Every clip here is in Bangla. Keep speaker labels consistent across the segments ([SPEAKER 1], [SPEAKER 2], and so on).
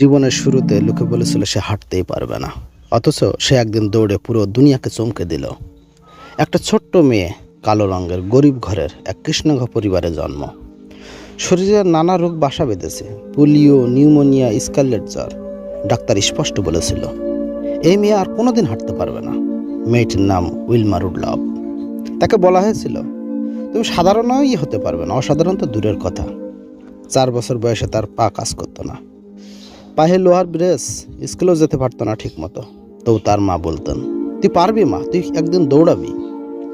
[SPEAKER 1] জীবনের শুরুতে লোকে বলেছিল সে হাঁটতেই পারবে না। অথচ সে একদিন দৌড়ে পুরো দুনিয়াকে চমকে দিল। একটা ছোট্ট মেয়ে কালো রঙের গরিব ঘরের এক কৃষ্ণঘ পরিবারে জন্ম। শরীরের নানা রোগ বাসা বেঁধেছে। পোলিও, নিউমোনিয়া, স্কারলেট জ্বর। ডাক্তার স্পষ্ট বলেছিল, এই মেয়ে আর কোনোদিন হাঁটতে পারবে না। মেয়েটির নাম উইলমা রুডলভ তাকে বলা হয়েছিল, তুমি সাধারণই হতে পারবে না, অসাধারণ তো দূরের কথা। চার বছর বয়সে তার পা কাজ করতো না। পায়ে লোহার ব্রেস, স্কুলেও যেতে পারতো না ঠিক মতো তবু তার মা বলতেন, তুই পারবি মা, তুই একদিন দৌড়াবি।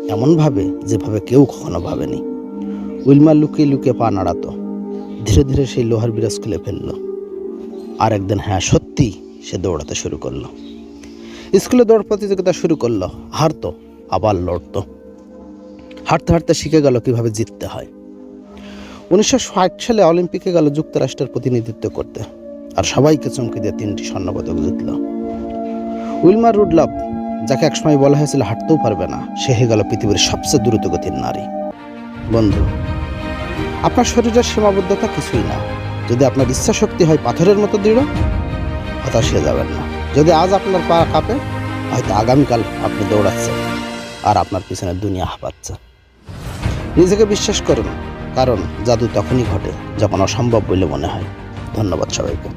[SPEAKER 1] এমনভাবে যেভাবে কেউ কখনো ভাবেনি। উইলমা লুকিয়ে লুকিয়ে পা নাড়াতো। ধীরে ধীরে সেই লোহার ব্রেস খুলে ফেলল। আর একদিন হ্যাঁ সত্যি, সে দৌড়াতে শুরু করল। স্কুলে দৌড় প্রতিযোগিতা শুরু করল। হারতো, আবার লড়তো। হাঁটতে হাঁটতে শিখে গেল কীভাবে জিততে হয়। উনিশশো ষাট সালে অলিম্পিকে গেল যুক্তরাষ্ট্রের প্রতিনিধিত্ব করতে। আর সবাইকে চমকে দিয়ে তিনটি স্বর্ণপদক জিতল। উইলমার রুডলাভ যাকে একসময় বলা হয়েছিল হাঁটতেও পারবে না, সে হয়ে গেল পৃথিবীর সবচেয়ে দ্রুতগতির নারী। বন্ধু, আপনার শরীরের সীমাবদ্ধতা কিছুই না। যদি আপনার ইচ্ছা শক্তি হয় পাথরের মতো দৃঢ়, হতাশ হয়ে যাবেন না। যদি আজ আপনার পা কাঁপে, হয়তো আগামীকাল আপনি দৌড়াচ্ছেন, আর আপনার পিছনে দুনিয়া হাঁপাচ্ছে। নিজেকে বিশ্বাস করুন, কারণ জাদু তখনই ঘটে যখন অসম্ভব বলে মনে হয়। ধন্যবাদ সবাইকে।